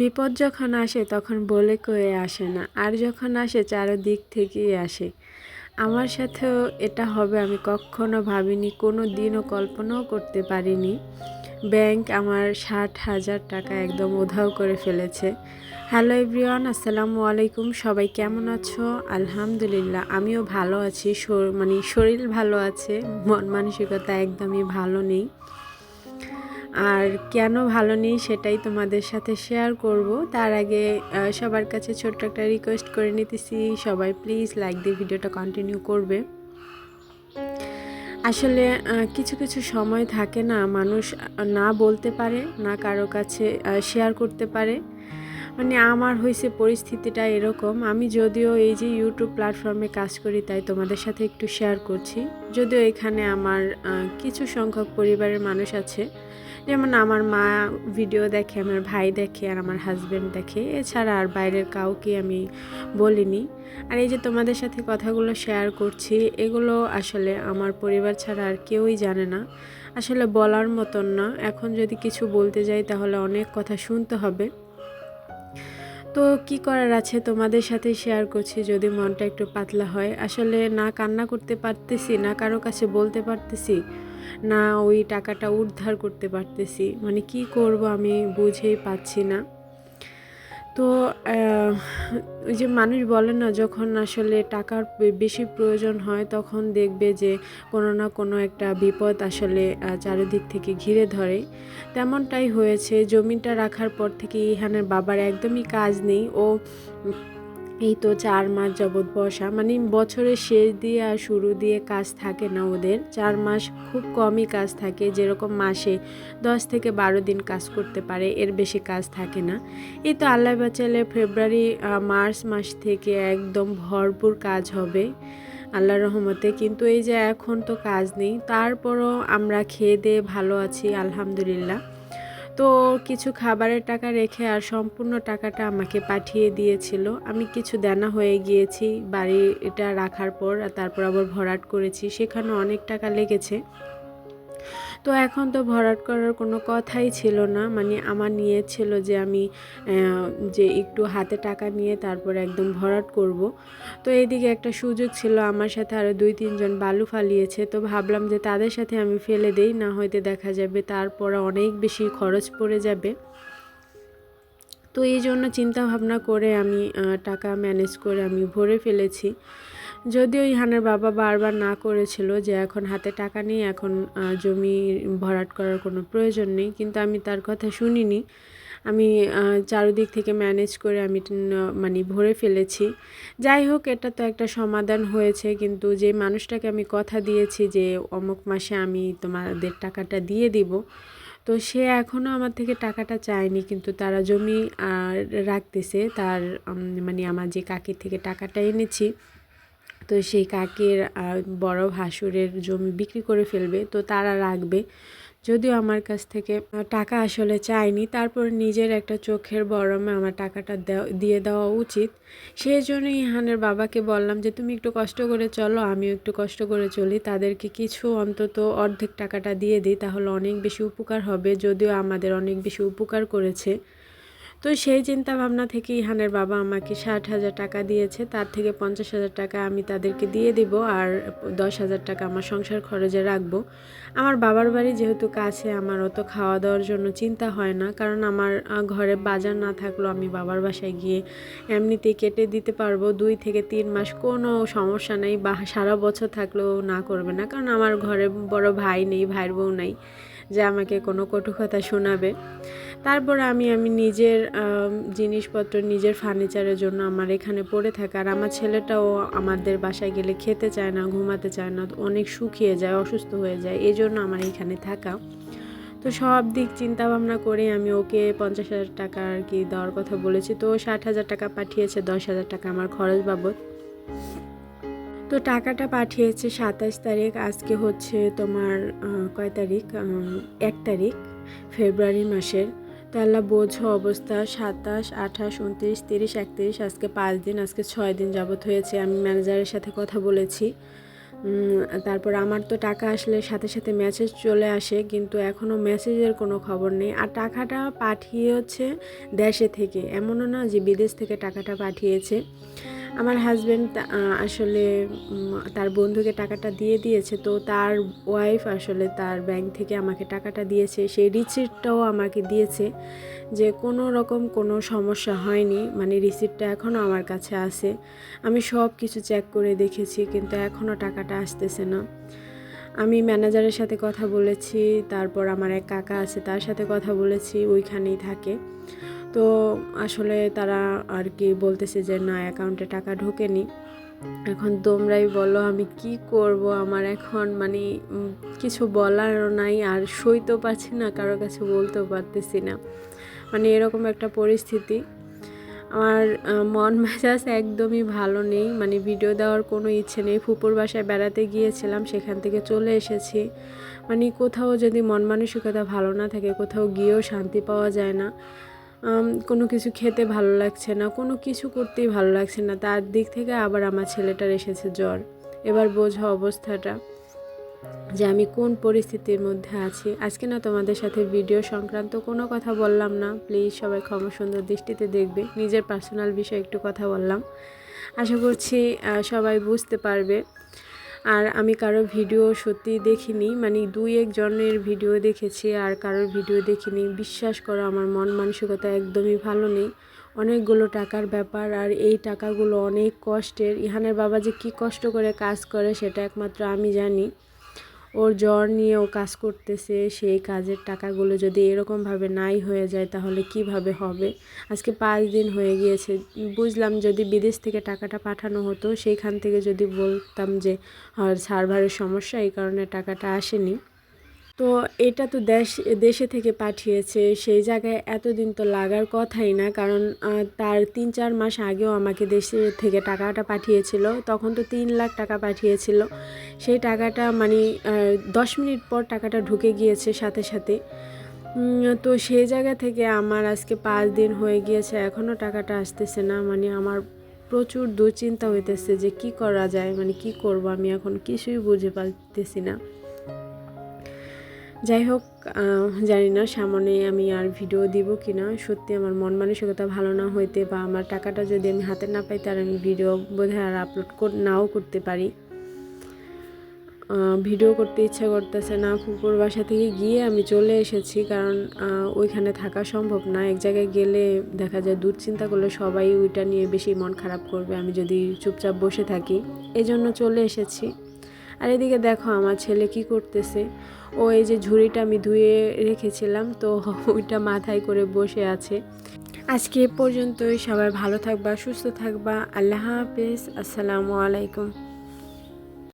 বিপদ যখন আসে, তখন বলে কয়ে আসে না। আর যখন আসে, চারদিক থেকেই আসে। আমার সাথেও এটা হবে, আমি কখনো ভাবিনি, কোনো দিনও কল্পনাও করতে পারিনি। ব্যাংক আমার ষাট হাজার টাকা একদম উধাও করে ফেলেছে। হ্যালো এভরিওয়ান, আসসালামু আলাইকুম। সবাই কেমন আছো? আলহামদুলিল্লাহ, আমিও ভালো আছি। মানে শরীর ভালো আছে, মন মানসিকতা একদমই ভালো নেই। আর কেন ভালো নেই সেটাই তোমাদের সাথে শেয়ার করব। তার আগে সবার কাছে ছোট্ট একটা রিকোয়েস্ট করে নিতেছি। সবাই প্লিজ লাইক দিয়ে ভিডিওটা কন্টিনিউ করবে। আসলে কিছু কিছু সময় থাকে না, মানুষ না বলতে পারে, না কারও কাছে শেয়ার করতে পারে। মানে আমার হয়েছে পরিস্থিতিটা এরকম। আমি যদিও এই যে ইউটিউব প্ল্যাটফর্মে কাজ করি, তাই তোমাদের সাথে একটু শেয়ার করছি। যদিও এখানে আমার কিছু সংখ্যক পরিবারের মানুষ আছে। যেমন আমার মা ভিডিও দেখে, আমার ভাই দেখে, আর আমার হাজব্যান্ড দেখে, এছাড়া আর বাইরের কাউকে আমি বলিনি। আর এই যে তোমাদের সাথে কথাগুলো শেয়ার করছি, এগুলো আসলে আমার পরিবার ছাড়া আর কেউই জানে না। আসলে বলার মতন না। এখন যদি কিছু বলতে যাই, তাহলে অনেক কথা শুনতে হবে। তো কি করার আছে? তোমাদের সাথে শেয়ার করছি, যদি মনটা একটু পাতলা হয়। আসলে না কান্না করতে পারতেছি, না কারও কাছে বলতে পারতেছি না, ওই টাকাটা উদ্ধার করতে পারতেছি। মানে কি করব আমি বুঝেই পাচ্ছি না। তো ওই যে মানুষ বলে না, যখন আসলে টাকার বেশি প্রয়োজন হয়, তখন দেখবে যে কোনো না কোনো একটা বিপদ আসলে চারিদিক থেকে ঘিরে ধরে। তেমনটাই হয়েছে। জমিটা রাখার পর থেকে ইহানের বাবার একদমই কাজ নেই। ও এই তো চার মাস যাবৎ বসা। মানে বছরের শেষ দিয়ে আর শুরু দিয়ে কাজ থাকে না ওদের। চার মাস খুব কমই কাজ থাকে, যেরকম মাসে দশ থেকে বারো দিন কাজ করতে পারে, এর বেশি কাজ থাকে না। এই তো আল্লাহ বাঁচালে ফেব্রুয়ারি মার্চ মাস থেকে একদম ভরপুর কাজ হবে আল্লাহর রহমতে। কিন্তু এই যে এখন তো কাজ নেই, তারপরও আমরা খেয়ে দিয়ে ভালো আছি, আলহামদুলিল্লাহ। তো কিছু খাবারের টাকা রেখে আর সম্পূর্ণ টাকাটা আমাকে পাঠিয়ে দিয়েছিল। আমি কিছু দেনা হয়ে গিয়েছি বাড়ি এটা রাখার পর আর তারপর আবার ভরাট করেছি। সেখানে অনেক টাকা লেগেছে। তো এখন তো ভরাট করার কোনো কথাই ছিল না। মানে আমার নিয়ে ছিল যে আমি যে একটু হাতে টাকা নিয়ে তারপর একদম ভরাট করব। তো এইদিকে একটা সুযোগ ছিল, আমার সাথে আরও দুই, তিনজন বালু ফালিয়েছে। তো ভাবলাম যে তাদের সাথে আমি ফেলে দেই, না হয়তো দেখা যাবে তারপর অনেক বেশি খরচ পড়ে যাবে। তো এই জন্য চিন্তাভাবনা করে আমি টাকা ম্যানেজ করে আমি ভরে ফেলেছি। যদিও ইহানের বাবা বারবার না করেছিল যে এখন হাতে টাকা নেই এখন জমি ভরাট করার কোনো প্রয়োজন নেই, কিন্তু আমি তার কথা শুনিনি। আমি চারিদিক থেকে ম্যানেজ করে আমি মানে ভরে ফেলেছি। যাই হোক, এটা তো একটা সমাধান হয়েছে, কিন্তু যে মানুষটাকে আমি কথা দিয়েছি যে অমুক মাসে আমি তোমাদের টাকাটা দিয়ে দিব, তো সে এখনও আমার থেকে টাকাটা চায়নি, কিন্তু তারা জমি রাখতেছে, তার মানে আমার যে কাকির থেকে টাকাটা এনেছি তো সেই কাকের বড় ভাসুরের জমি বিক্রি করে ফেলবে, তো তারা রাখবে। যদিও আমার কাছ থেকে টাকা আসলে চায়নি। তারপর নিজের একটা চোখের বরমে আমার টাকাটা দিয়ে দেওয়া উচিত। সেই জন্য ইহানের বাবাকে বললাম যে, তুমি একটু কষ্ট করে চলো, আমিও একটু কষ্ট করে চলি। তাদেরকে কিছু অন্তত অর্ধেক টাকাটা দিয়ে দিই, তাহলে অনেক বেশি উপকার হবে। যদিও আমাদের অনেক বেশি উপকার করেছে। তো সেই চিন্তা ভাবনা থেকে ইহানের বাবা আমাকে ষাট হাজার টাকা দিয়েছে। তার থেকে পঞ্চাশ হাজার টাকা আমি তাদেরকে দিয়ে দিব আর দশ হাজার টাকা আমার সংসার খরচে রাখব। আমার বাবার বাড়ি যেহেতু কাছে আমার অত খাওয়া দাওয়ার জন্য চিন্তা হয় না। কারণ আমার ঘরে বাজার না থাকলেও আমি বাবার বাসায় গিয়ে এমনিতেই কেটে দিতে পারব। দুই থেকে তিন মাস কোনো সমস্যা নেই, বা সারা বছর থাকলেও না করবে না। কারণ আমার ঘরে বড় ভাই নেই, ভাইয়ের বউ নেই, যে আমাকে কোনো কটু কথা শোনাবে। তারপর আমি আমি নিজের জিনিসপত্র নিজের ফার্নিচারের জন্য আমার এখানে পড়ে থাকে। আর আমার ছেলেটাও আমাদের বাসায় গেলে খেতে চায় না, ঘুমাতে চায় না, অনেক শুকিয়ে যায়, অসুস্থ হয়ে যায় এই জন্য আমার এখানে থাকা। তো সব দিক চিন্তা ভাবনা করে আমি ওকে পঞ্চাশ হাজার টাকা আর কি দেওয়ার কথা বলেছি। তো ষাট হাজার টাকা পাঠিয়েছে, দশ হাজার টাকা আমার খরচ বাবদ। তো টাকাটা পাঠিয়েছে সাতাশ তারিখ, আজকে হচ্ছে তোমার কয় তারিখ? এক তারিখ, ফেব্রুয়ারি মাসের। তো আল্লাহ বোঝো, অবস্থা, সাতাশ, আঠাশ, উনত্রিশ, তিরিশ, একত্রিশ, আজকে পাঁচ দিন, আজকে ছয় দিন যাবত হয়েছে, আমি ম্যানেজারের সাথে কথা বলেছি। তারপর আমার তো টাকা আসলে সাথে সাথে মেসেজ চলে আসে, কিন্তু এখনও মেসেজের কোনো খবর নেই। আর টাকাটা পাঠিয়ে হচ্ছে দেশে থেকে, এমনও না যে বিদেশ থেকে টাকাটা পাঠিয়েছে। আমার হাজব্যান্ড আসলে তার বন্ধুকে টাকাটা দিয়ে দিয়েছে, তো তার ওয়াইফ আসলে তার ব্যাংক থেকে আমাকে টাকাটা দিয়েছে। সেই রিসিপ্টটাও আমাকে দিয়েছে যে কোনো রকম কোনো সমস্যা হয়নি মানে রিসিপ্টটা এখনও আমার কাছে আছে। আমি সব কিছু চেক করে দেখেছি, কিন্তু এখনও টাকাটা আসতেছে না। আমি ম্যানেজারের সাথে কথা বলেছি, তারপর আমার এক কাকা আছে, তার সাথে কথা বলেছি, ওইখানেই থাকে। তো আসলে তারা আর কি বলতেছে যে, না, অ্যাকাউন্টে টাকা ঢোকেনি। এখন তোমরাই বলো আমি কি করব? আমার এখন মানে কিছু বলারও নাই, আর সইতেও পারছি না কারোর কাছে বলতেও পারতেছি না। মানে এরকম একটা পরিস্থিতি। আমার মন মেজাজ একদমই ভালো নেই। মানে ভিডিও দেওয়ার কোনো ইচ্ছে নেই। ফুপুর বাসায় বেড়াতে গিয়েছিলাম, সেখান থেকে চলে এসেছি। মানে কোথাও যদি মন মানসিকতা ভালো না থাকে, কোথাও গিয়েও শান্তি পাওয়া যায় না। কোনো কিছু খেতে ভালো লাগছে না, কোনো কিছু করতেই ভালো লাগছে না। তার দিক থেকে আবার আমার ছেলেটার এসেছে জ্বর। এবার বোঝো অবস্থাটা যে আমি কোন পরিস্থিতির মধ্যে আছি। আজকে না তোমাদের সাথে ভিডিও সংক্রান্ত কোনো কথা বললাম না। প্লিজ সবাই ক্ষমা সুন্দর দৃষ্টিতে দেখবে। নিজের পার্সোনাল বিষয়ে একটু কথা বললাম। আশা করছি সবাই বুঝতে পারবে। আর আমি কারও ভিডিও সত্যি দেখিনি মানে দুই একজনের ভিডিও দেখেছি আর কারোর ভিডিও দেখিনি। বিশ্বাস করো, আমার মন মানসিকতা একদমই ভালো নেই। অনেকগুলো টাকার ব্যাপার আর এই টাকাগুলো অনেক কষ্টের। ইহানের বাবা যে কি কষ্ট করে কাজ করে সেটা একমাত্র আমি জানি। ওর জ্বর নিয়ে ও কাজ করতেছে, সেই কাজের টাকাগুলো যদি এরকমভাবে নাই হয়ে যায় তাহলে কীভাবে হবে? আজকে পাঁচ দিন হয়ে গিয়েছে। বুঝলাম যদি বিদেশ থেকে টাকাটা পাঠানো হতো, সেইখান থেকে যদি বলতাম যে সার্ভারের সমস্যা, এই কারণে টাকাটা আসেনি। তো এটা তো দেশ, দেশে থেকে পাঠিয়েছে, সেই জায়গায় এতদিন তো লাগার কথাই না, কারণ তার তিন চার মাস আগেও আমাকে দেশে থেকে টাকাটা পাঠিয়েছিল, তখন তো তিন লাখ টাকা পাঠিয়েছিল। সেই টাকাটা মানে দশ মিনিট পর টাকাটা ঢুকে গিয়েছে সাথে সাথে। তো সেই জায়গা থেকে আমার আজকে পাঁচ দিন হয়ে গিয়েছে এখনও টাকাটা আসতেছে না মানে আমার প্রচুর দুশ্চিন্তা হইতেছে যে কি করা যায় মানে কি করব আমি এখন কিছুই বুঝে পারতেছি না। যাই হোক জানি না সামনে আমি আর ভিডিও দিব কি না সত্যি আমার মন মানসিকতা ভালো না হইতে বা আমার টাকাটা যদি আমি হাতে না পাই তার আমি ভিডিও বোধহয় আর আপলোড নাও করতে পারি। ভিডিও করতে ইচ্ছা করতেছে না। ফুপুর বাসা থেকে গিয়ে আমি চলে এসেছি কারণ ওইখানে থাকা সম্ভব না। এক জায়গায় গেলে দেখা যায় দুশ্চিন্তা করলে সবাই ওইটা নিয়ে বেশি মন খারাপ করবে। আমি যদি চুপচাপ বসে থাকি এই জন্য চলে এসেছি। আর এদিকে দেখো আমার ছেলে কি করতেছে। ও এই যে ঝুড়িটা আমি ধুয়ে রেখেছিলাম, তো ওইটা মাথায় করে বসে আছে। আজকে এ পর্যন্তই, সবাই ভালো থাকবা, সুস্থ থাকবা। আল্লাহ হাফেজ, আসসালামু আলাইকুম।